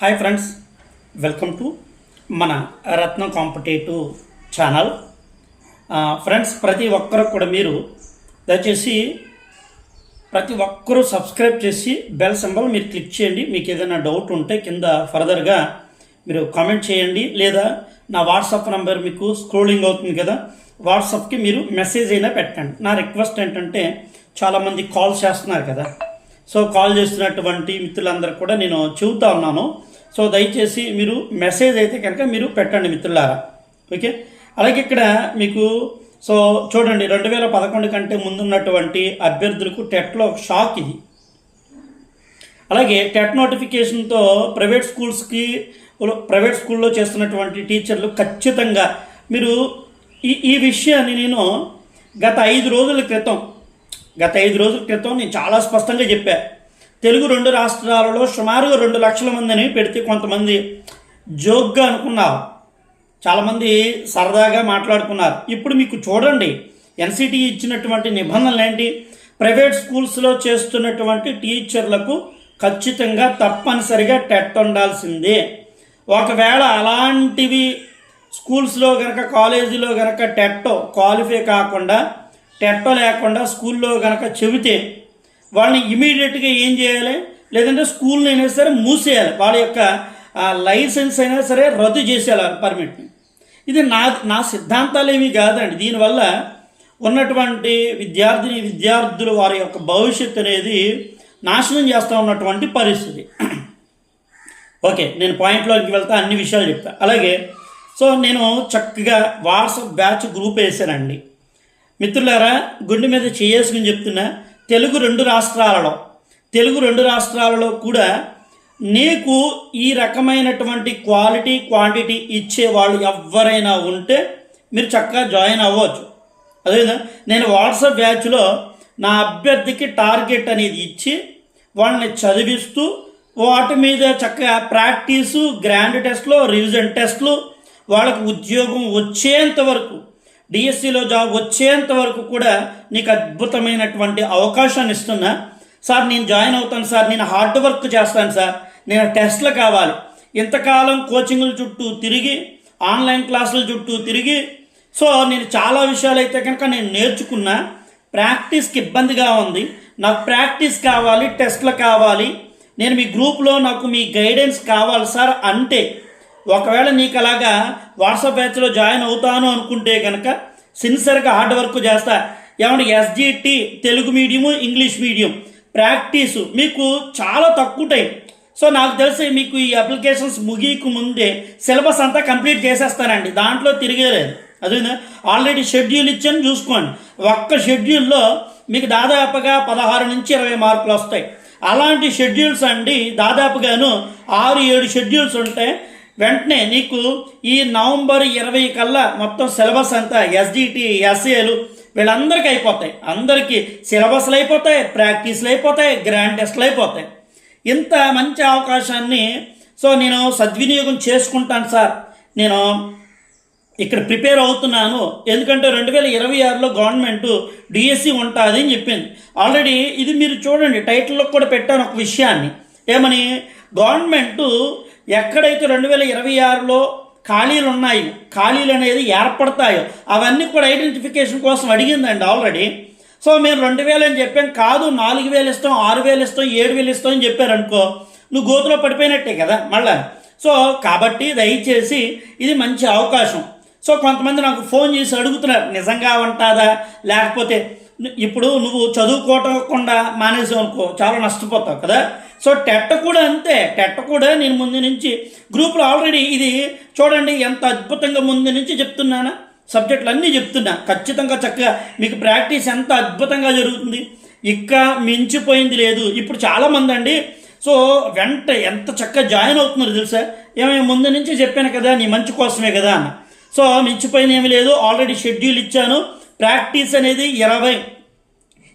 Hi friends welcome to మన రత్నం competitive channel. Friends ప్రతి ఒక్కరు కూడా మీరు దయచేసి ప్రతి ఒక్కరూ సబ్స్క్రైబ్ చేసి బెల్ సింబల్ మీరు క్లిక్ చేయండి. మీకు ఏదైనా డౌట్ ఉంటే కింద ఫర్దర్గా మీరు కామెంట్ చేయండి. లేదా నా వాట్సాప్ నంబర్ మీకు స్క్రోలింగ్ అవుతుంది కదా వాట్సాప్కి మీరు మెసేజ్ అయినా పెట్టండి. నా రిక్వెస్ట్ ఏంటంటే చాలామంది కాల్ చేస్తున్నారు కదా. సో కాల్ చేస్తున్నటువంటి మిత్రులందరూ కూడా నేను చెబుతా ఉన్నాను. సో దయచేసి మీరు మెసేజ్ అయితే కనుక మీరు పెట్టండి మిత్రులారా. ఓకే? అలాగే ఇక్కడ మీకు సో చూడండి రెండు వేల పదకొండు కంటే ముందున్నటువంటి అభ్యర్థులకు టెట్లో ఒక షాక్ ఇది. అలాగే టెట్ నోటిఫికేషన్తో ప్రైవేట్ స్కూల్స్కి ప్రైవేట్ స్కూల్లో చేస్తున్నటువంటి టీచర్లు ఖచ్చితంగా మీరు ఈ ఈ విషయాన్ని నేను గత ఐదు రోజుల క్రితం గత ఐదు రోజుల క్రితం నేను చాలా స్పష్టంగా చెప్పా. తెలుగు రెండు రాష్ట్రాలలో సుమారుగా రెండు లక్షల మందిని పెడితే కొంతమంది జోక్గా అనుకున్నారు. చాలామంది సరదాగా మాట్లాడుకున్నారు. ఇప్పుడు మీకు చూడండి ఎన్సిటి ఇచ్చినటువంటి నిబంధనలు ఏంటి ప్రైవేట్ స్కూల్స్లో చేస్తున్నటువంటి టీచర్లకు ఖచ్చితంగా తప్పనిసరిగా టెట్ ఉండాల్సిందే. ఒకవేళ అలాంటివి స్కూల్స్లో కనుక కాలేజీలో కనుక టెట్టో క్వాలిఫై కాకుండా టెట్టో లేకుండా స్కూల్లో కనుక చెబితే వాళ్ళని ఇమీడియట్గా ఏం చేయాలి? లేదంటే స్కూల్ని అయినా సరే మూసేయాలి. వాళ్ళ యొక్క లైసెన్స్ అయినా సరే రద్దు చేసేయాలి పర్మిట్ని ఇది నా నా సిద్ధాంతాలు ఏమీ కాదండి. దీనివల్ల ఉన్నటువంటి విద్యార్థిని విద్యార్థులు వారి యొక్క భవిష్యత్తు అనేది నాశనం చేస్తూ ఉన్నటువంటి పరిస్థితి. ఓకే నేను పాయింట్లోకి వెళ్తా అన్ని విషయాలు చెప్తా. అలాగే సో నేను చక్కగా వాట్సాప్ బ్యాచ్ గ్రూప్ వేసానండి. మిత్రులారా గుండె మీద చేసుకుని చెప్తున్నా తెలుగు రెండు రాష్ట్రాలలో తెలుగు రెండు రాష్ట్రాలలో కూడా నీకు ఈ రకమైనటువంటి క్వాలిటీ క్వాంటిటీ ఇచ్చే వాళ్ళు ఎవరైనా ఉంటే మీరు చక్కగా జాయిన్ అవ్వచ్చు. అదేవిధంగా నేను వాట్సాప్ బ్యాచ్లో నా అభ్యర్థికి టార్గెట్ అనేది ఇచ్చి వాళ్ళని చదివిస్తూ వాటి మీద చక్కగా ప్రాక్టీసు గ్రాండ్ టెస్ట్లు రివిజన్ టెస్ట్లు వాళ్ళకు ఉద్యోగం వచ్చేంత వరకు డిఎస్సిలో జాబ్ వచ్చేంత వరకు కూడా నీకు అద్భుతమైనటువంటి అవకాశాన్ని ఇస్తున్నా. సార్ నేను జాయిన్ అవుతాను సార్ నేను హార్డ్ వర్క్ చేస్తాను సార్ నేను టెస్ట్లు కావాలి. ఇంతకాలం కోచింగ్ల చుట్టూ తిరిగి ఆన్లైన్ క్లాసుల చుట్టూ తిరిగి సో నేను చాలా విషయాలు అయితే కనుక నేను నేర్చుకున్నా. ప్రాక్టీస్కి ఇబ్బందిగా ఉంది. నాకు ప్రాక్టీస్ కావాలి టెస్ట్లు కావాలి. నేను మీ గ్రూప్లో నాకు మీ గైడెన్స్ కావాలి సార్ అంటే ఒకవేళ నీకు అలాగా వాట్సాప్ బ్యాచ్లో జాయిన్ అవుతాను అనుకుంటే కనుక సిన్సియర్గా హార్డ్ వర్క్ చేస్తా. ఏమంటే SGT Telugu medium English medium practice మీకు చాలా తక్కువ టైం సో నాకు తెలిసి మీకు ఈ అప్లికేషన్స్ ముగియకు ముందే సిలబస్ అంతా కంప్లీట్ చేసేస్తానండి. దాంట్లో తిరిగేలేదు అదేనా? ఆల్రెడీ షెడ్యూల్ ఇచ్చాను చూసుకోండి. ఒక్క షెడ్యూల్లో మీకు దాదాపుగా పదహారు నుంచి ఇరవై మార్కులు వస్తాయి. అలాంటి షెడ్యూల్స్ అండి దాదాపుగాను ఆరు ఏడు షెడ్యూల్స్ ఉంటాయి. వెంటనే నీకు ఈ నవంబర్ ఇరవై కల్లా మొత్తం సిలబస్ అంతా ఎస్డిటి ఎస్ఏలు వీళ్ళందరికీ అయిపోతాయి. అందరికీ సిలబస్లు అయిపోతాయి ప్రాక్టీస్లు అయిపోతాయి గ్రాండ్ టెస్ట్లు అయిపోతాయి. ఇంత మంచి అవకాశాన్ని సో నేను సద్వినియోగం చేసుకుంటాను సార్. నేను ఇక్కడ ప్రిపేర్ అవుతున్నాను. ఎందుకంటే రెండు వేల ఇరవై ఆరులో గవర్నమెంట్ డిఎస్సి ఉంటుంది అని చెప్పింది. ఆల్రెడీ ఇది మీరు చూడండి టైటిల్లో కూడా పెట్టాను ఒక విషయాన్ని. ఏమని? గవర్నమెంట్ ఎక్కడైతే రెండు వేల ఇరవై ఆరులో ఖాళీలు ఉన్నాయి ఖాళీలు అనేది ఏర్పడతాయో అవన్నీ కూడా ఐడెంటిఫికేషన్ కోసం అడిగిందండి ఆల్రెడీ. సో మేము రెండు వేలు అని చెప్పాం. కాదు నాలుగు వేలు ఇస్తాం ఆరు వేలు ఇస్తాం ఏడు వేలు ఇస్తాం అని చెప్పారనుకో నువ్వు గోతులో పడిపోయినట్టే కదా మళ్ళా. సో కాబట్టి దయచేసి ఇది మంచి అవకాశం. సో కొంతమంది నాకు ఫోన్ చేసి అడుగుతున్నారు నిజంగా ఉంటుందా? లేకపోతే ఇప్పుడు నువ్వు చదువుకోవకుండా మానేసావు అనుకో చాలా నష్టపోతావు కదా. సో టెట్ కూడా అంతే. టెట్ కూడా నేను ముందు నుంచి గ్రూప్లో ఆల్రెడీ ఇది చూడండి ఎంత అద్భుతంగా ముందు నుంచి చెప్తున్నానా? సబ్జెక్టులు అన్నీ చెప్తున్నా. ఖచ్చితంగా చక్కగా మీకు ప్రాక్టీస్ ఎంత అద్భుతంగా జరుగుతుంది. ఇంకా మించిపోయింది లేదు. ఇప్పుడు చాలామంది అండి సో వెంట ఎంత చక్కగా జాయిన్ అవుతున్నారు తెలుసా? ఏమైనా ముందు నుంచి చెప్పాను కదా నీ మంచి కోసమే కదా అన్న. సో మించిపోయిన ఏమి లేదు. ఆల్రెడీ షెడ్యూల్ ఇచ్చాను. ప్రాక్టీస్ అనేది ఇరవై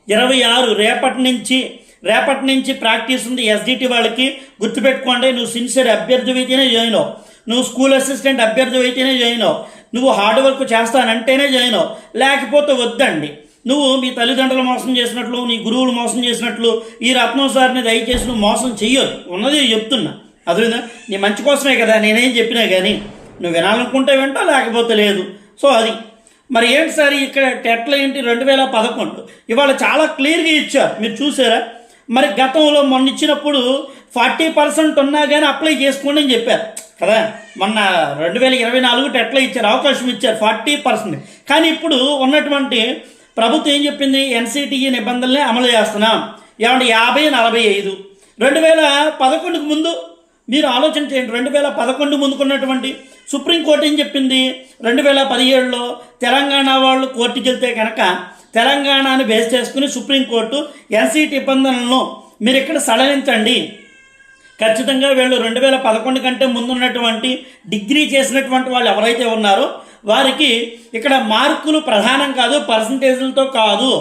ఇరవై ఆరు రేపటి నుంచి రేపటి నుంచి ప్రాక్టీస్ ఉంది. ఎస్డిటి వాళ్ళకి గుర్తుపెట్టుకోండి. నువ్వు సిన్సియర్ అభ్యర్థి అయితేనే జాయిన్ అవు. నువ్వు స్కూల్ అసిస్టెంట్ అభ్యర్థి అయితేనే జాయిన్ అవు. నువ్వు హార్డ్ వర్క్ చేస్తానంటేనే జాయిన్ అవు. లేకపోతే వద్దండి. నువ్వు మీ తల్లిదండ్రులు మోసం చేసినట్లు నీ గురువులు మోసం చేసినట్లు ఈ రత్నం సార్ని దయచేసి నువ్వు మోసం చెయ్యొద్దు. ఉన్నది చెప్తున్నా. అదేవిధంగా నీ మంచి కోసమే కదా నేనేం చెప్పినా కానీ నువ్వు వినాలనుకుంటే వింటా లేకపోతే లేదు. సో అది. మరి ఏంటి సార్ ఇక్కడ టెట్ల ఏంటి? రెండు వేల పదకొండు. ఇవాళ చాలా క్లియర్గా ఇచ్చారు. మీరు చూసారా? మరి గతంలో మొన్న ఇచ్చినప్పుడు ఫార్టీ పర్సెంట్ ఉన్నా కానీ అప్లై చేసుకోండి అని చెప్పారు. కదా? మొన్న రెండు వేల ఇరవై నాలుగు టెట్ల ఇచ్చారు అవకాశం ఇచ్చారు ఫార్టీ పర్సెంట్. కానీ ఇప్పుడు ఉన్నటువంటి ప్రభుత్వం ఏం చెప్పింది? ఎన్సిటిఈ నిబంధనలే అమలు చేస్తున్నాం. ఏమంటే యాభై నలభై ఐదు. రెండు వేల పదకొండుకు ముందు మీరు ఆలోచన చేయండి. రెండు వేల పదకొండు ముందుకున్నటువంటి సుప్రీంకోర్టు ఏం చెప్పింది? రెండు వేల పదిహేడులో తెలంగాణ వాళ్ళు కోర్టుకి వెళ్తే కనుక తెలంగాణను బేస్ చేసుకుని సుప్రీంకోర్టు ఎన్సీటీ నిబంధనలను మీరు ఇక్కడ సడలించండి. ఖచ్చితంగా వీళ్ళు రెండు వేల పదకొండు కంటే ముందున్నటువంటి డిగ్రీ చేసినటువంటి వాళ్ళు ఎవరైతే ఉన్నారో వారికి ఇక్కడ మార్కులు ప్రధానం కాదు పర్సంటేజ్లతో కాదు.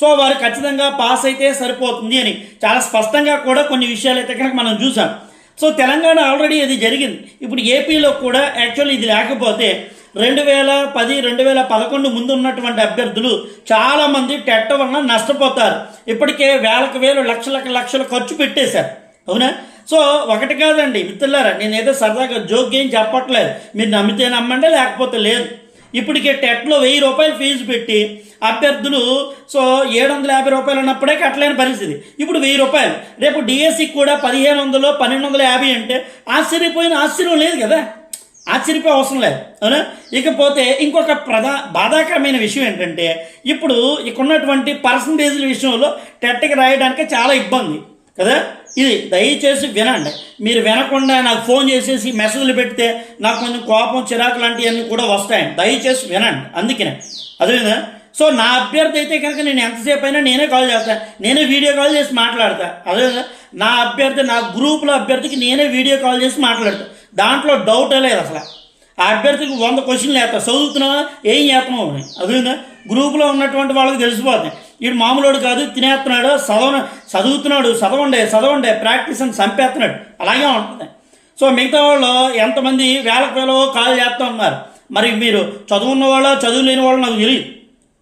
సో వారు ఖచ్చితంగా పాస్ అయితే సరిపోతుంది అని చాలా స్పష్టంగా కూడా కొన్ని విషయాలు అయితే కనుక మనం చూసాం. సో తెలంగాణ ఆల్రెడీ ఇది జరిగింది. ఇప్పుడు ఏపీలో కూడా యాక్చువల్లీ ఇది లేకపోతే రెండు వేల పది రెండు వేల పదకొండు ముందు ఉన్నటువంటి అభ్యర్థులు చాలామంది టెట్ వలన నష్టపోతారు. ఇప్పటికే వేలకు వేలు లక్షలకు లక్షలు ఖర్చు పెట్టేశారు. అవునా? సో ఒకటి కాదండి మిత్రులారా నేను ఏదో సరదాగా జోక్ ఏం చెప్పట్లేదు. మీరు నమ్మితే నమ్మండి లేకపోతే లేదు. ఇప్పటికే టెట్లో వెయ్యి రూపాయలు ఫీజు పెట్టి అభ్యర్థులు సో ఏడు వందల యాభై రూపాయలు ఉన్నప్పుడే కట్టలేని పరిస్థితి. ఇప్పుడు వెయ్యి రూపాయలు. రేపు డిఎస్సికి కూడా పదిహేను వందలు పన్నెండు వందల యాభై అంటే ఆశ్చర్యపోయిన ఆశ్చర్యం లేదు కదా? ఆశ్చర్యపోయే అవసరం లేదు అవునా? ఇకపోతే ఇంకొక ప్రధా బాధాకరమైన విషయం ఏంటంటే ఇప్పుడు ఇక్కడున్నటువంటి పర్సంటేజ్ల విషయంలో టెట్కి రాయడానికి చాలా ఇబ్బంది కదా? ఇది దయచేసి వినండి. మీరు వినకుండా నాకు ఫోన్ చేసేసి మెసేజ్లు పెడితే నాకు కొంచెం కోపం చిరాకు లాంటివన్నీ కూడా వస్తాయండి దయచేసి వినండి అందుకనే. అదేవిధంగా సో నా అభ్యర్థి అయితే కనుక నేను ఎంతసేపు అయినా నేనే కాల్ చేస్తాను నేనే వీడియో కాల్ చేసి మాట్లాడతా. అదేవిధంగా నా అభ్యర్థి నా గ్రూప్లో అభ్యర్థికి నేనే వీడియో కాల్ చేసి మాట్లాడతాను దాంట్లో డౌటే లేదు అసలు. ఆ అభ్యర్థికి వంద క్వశ్చన్లు వేస్తా చదువుతున్నావా ఏం చేస్తున్నావు అని. అదేవిధంగా గ్రూపులో ఉన్నటువంటి వాళ్ళకి తెలిసిపోతుంది వీడు మామూలుడు కాదు తినేస్తున్నాడు చదవ చదువుతున్నాడు చదవండి చదవండి ప్రాక్టీస్ అని చంపేస్తున్నాడు. అలాగే ఉంటుంది. సో మిగతా వాళ్ళు ఎంతమంది వేలకు వేలో కాల్ చేస్తూ ఉన్నారు. మరి మీరు చదువున్న వాళ్ళ చదువు లేని వాళ్ళు నాకు తెలియదు.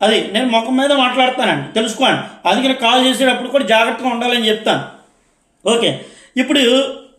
అది నేను ముఖం మీద మాట్లాడతానండి. తెలుసుకోండి. అందుకని కాల్ చేసేటప్పుడు కూడా జాగ్రత్తగా ఉండాలని చెప్తాను. ఓకే. ఇప్పుడు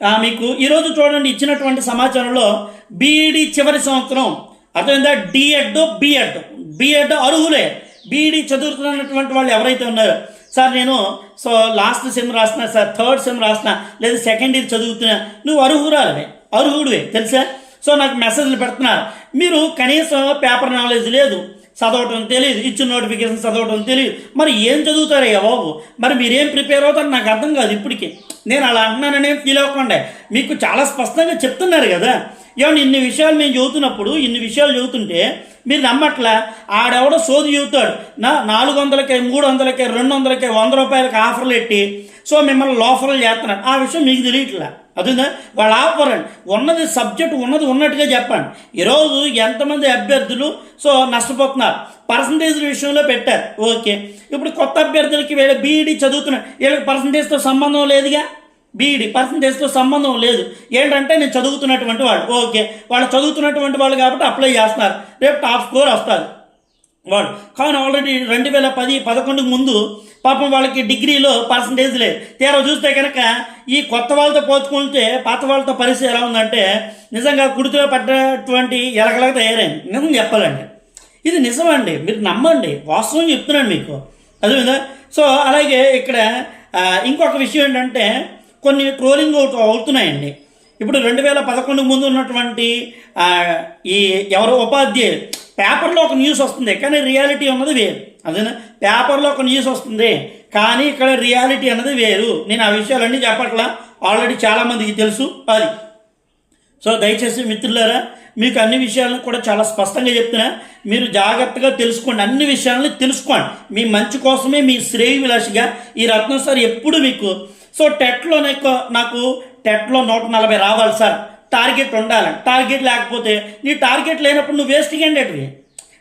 మీకు ఈరోజు చూడండి ఇచ్చినటువంటి సమాచారంలో బీఈడి చివరి సంవత్సరం. అర్థమైందా? డిఎడ్ బిఎడ్ బిఎడ్ అర్హులే. బీఈడి చదువుతున్నటువంటి వాళ్ళు ఎవరైతే ఉన్నారో. సార్ నేను సో లాస్ట్ సెమ్ రాసిన సార్ థర్డ్ సెమ్ రాసిన లేదా సెకండ్ ఇయర్ చదువుతున్నా నువ్వు అర్హురాలవే. అర్హుడివే తెలుసా? సో నాకు మెసేజ్లు పెడుతున్నారు. మీరు కనీసం పేపర్ నాలెడ్జ్ లేదు. చదవటం తెలియదు ఇచ్చిన నోటిఫికేషన్ చదవటం తెలియదు. మరి ఏం చదువుతారయ్యా బాబు? మరి మీరేం ప్రిపేర్ అవుతారు నాకు అర్థం కాదు ఇప్పటికీ. నేను అలా అంటున్నాననే ఫీల్ అవ్వకుండా. మీకు చాలా స్పష్టంగా చెప్తున్నారు కదా. ఏమన్నా ఇన్ని విషయాలు మేము చదువుతున్నప్పుడు ఇన్ని విషయాలు చదువుతుంటే మీరు నమ్మట్లా? ఆడెవడో సోది చెబుతాడు. నా నాలుగు వందలకే మూడు వందలకే రెండు వందలకే వంద రూపాయలకి ఆఫర్లు ఎట్టి సో మిమ్మల్ని లోఫర్లు చేస్తున్నాడు ఆ విషయం మీకు తెలియట్లా? అదేనా? వాళ్ళు ఆపరండి. ఉన్నది సబ్జెక్ట్ ఉన్నది ఉన్నట్టుగా చెప్పండి. ఈరోజు ఎంతమంది అభ్యర్థులు? సో నష్టపోతున్నారు. పర్సంటేజ్ విషయంలో పెట్టారు. ఓకే. ఇప్పుడు కొత్త అభ్యర్థులకి వీళ్ళ బీఈడీ చదువుతున్నారు. వీళ్ళకి పర్సంటేజ్తో సంబంధం లేదుగా? బీఈడి పర్సంటేజ్తో సంబంధం లేదు. ఏంటంటే నేను చదువుతున్నటువంటి వాళ్ళు. ఓకే. వాళ్ళు చదువుతున్నటువంటి వాళ్ళు కాబట్టి అప్లై చేస్తున్నారు. రేపు టాప్ స్కోర్ వస్తారు వాడు కానీ ఆల్రెడీ రెండు వేల పది పదకొండుకు ముందు పాపం వాళ్ళకి డిగ్రీలో పర్సంటేజ్ లేదు. తీరా చూస్తే కనుక ఈ కొత్త వాళ్ళతో పోల్చుకుంటే పాత వాళ్ళతో పరిస్థితి ఎలా ఉందంటే నిజంగా కుడితో పడ్డటువంటి ఎలకలకు తయారైంది. నిజం చెప్పాలండి ఇది నిజమండి. మీరు నమ్మండి. వాస్తవం చెప్తున్నాను మీకు. అదేవిధంగా సో అలాగే ఇక్కడ ఇంకొక విషయం ఏంటంటే కొన్ని ట్రోలింగ్ అవుతున్నాయండి. ఇప్పుడు రెండు వేల పదకొండు ముందు ఉన్నటువంటి ఈ ఎవరు ఉపాధ్యాయులు పేపర్లో ఒక న్యూస్ వస్తుంది కానీ రియాలిటీ ఉన్నది వేరు. అదేనా పేపర్లో ఒక న్యూస్ వస్తుంది. కానీ ఇక్కడ రియాలిటీ అన్నది వేరు. నేను ఆ విషయాలన్నీ చెప్పట్లా. ఆల్రెడీ చాలామందికి తెలుసు. అది సో దయచేసి మిత్రులారా మీకు అన్ని విషయాలను కూడా చాలా స్పష్టంగా చెప్తున్నా. మీరు జాగ్రత్తగా తెలుసుకోండి. అన్ని విషయాలను తెలుసుకోండి. మీ మంచి కోసమే మీ శ్రేయ విలాసిగా ఈ రత్నం సార్ ఎప్పుడు మీకు. సో టెట్లో నాకు నాకు టెట్లో నూట నలభై రావాలి సార్. టార్గెట్ ఉండాలి. టార్గెట్ లేకపోతే నీ టార్గెట్ లేనప్పుడు నువ్వు వేస్ట్ క్యాండిడేట్వి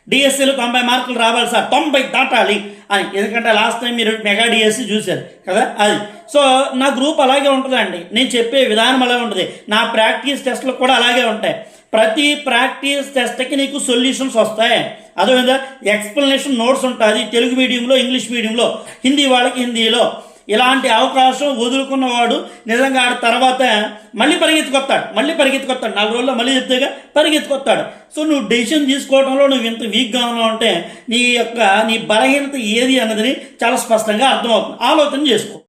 డిఎస్సీలో తొంభై మార్కులు రావాలి సార్. తొంభై దాటాలి అని. ఎందుకంటే లాస్ట్ టైం మీరు మెగా డిఎస్సి చూశారు కదా అది. సో నా గ్రూప్ అలాగే ఉంటుందండి. నేను చెప్పే విధానం అలాగే ఉంటుంది. నా ప్రాక్టీస్ టెస్ట్లు కూడా అలాగే ఉంటాయి. ప్రతి ప్రాక్టీస్ టెస్ట్కి నీకు సొల్యూషన్స్ వస్తాయి. అదేవిధంగా ఎక్స్ప్లెనేషన్ నోట్స్ ఉంటుంది తెలుగు మీడియంలో ఇంగ్లీష్ మీడియంలో హిందీ వాళ్ళకి హిందీలో. ఇలాంటి అవకాశం వదులుకున్నవాడు నిజంగా ఆడ తర్వాత మళ్ళీ పరిగెత్తుకొస్తాడు మళ్ళీ పరిగెత్తుకొస్తాడు. నాలుగు రోజుల్లో మళ్ళీ చెప్తేగా పరిగెత్తుకొస్తాడు. సో నువ్వు డెసిషన్ తీసుకోవడంలో నువ్వు ఇంత వీక్గా ఉన్నావు అంటే నీ యొక్క నీ బలహీనత ఏది అన్నదని చాలా స్పష్టంగా అర్థమవుతుంది. ఆలోచన చేసుకో.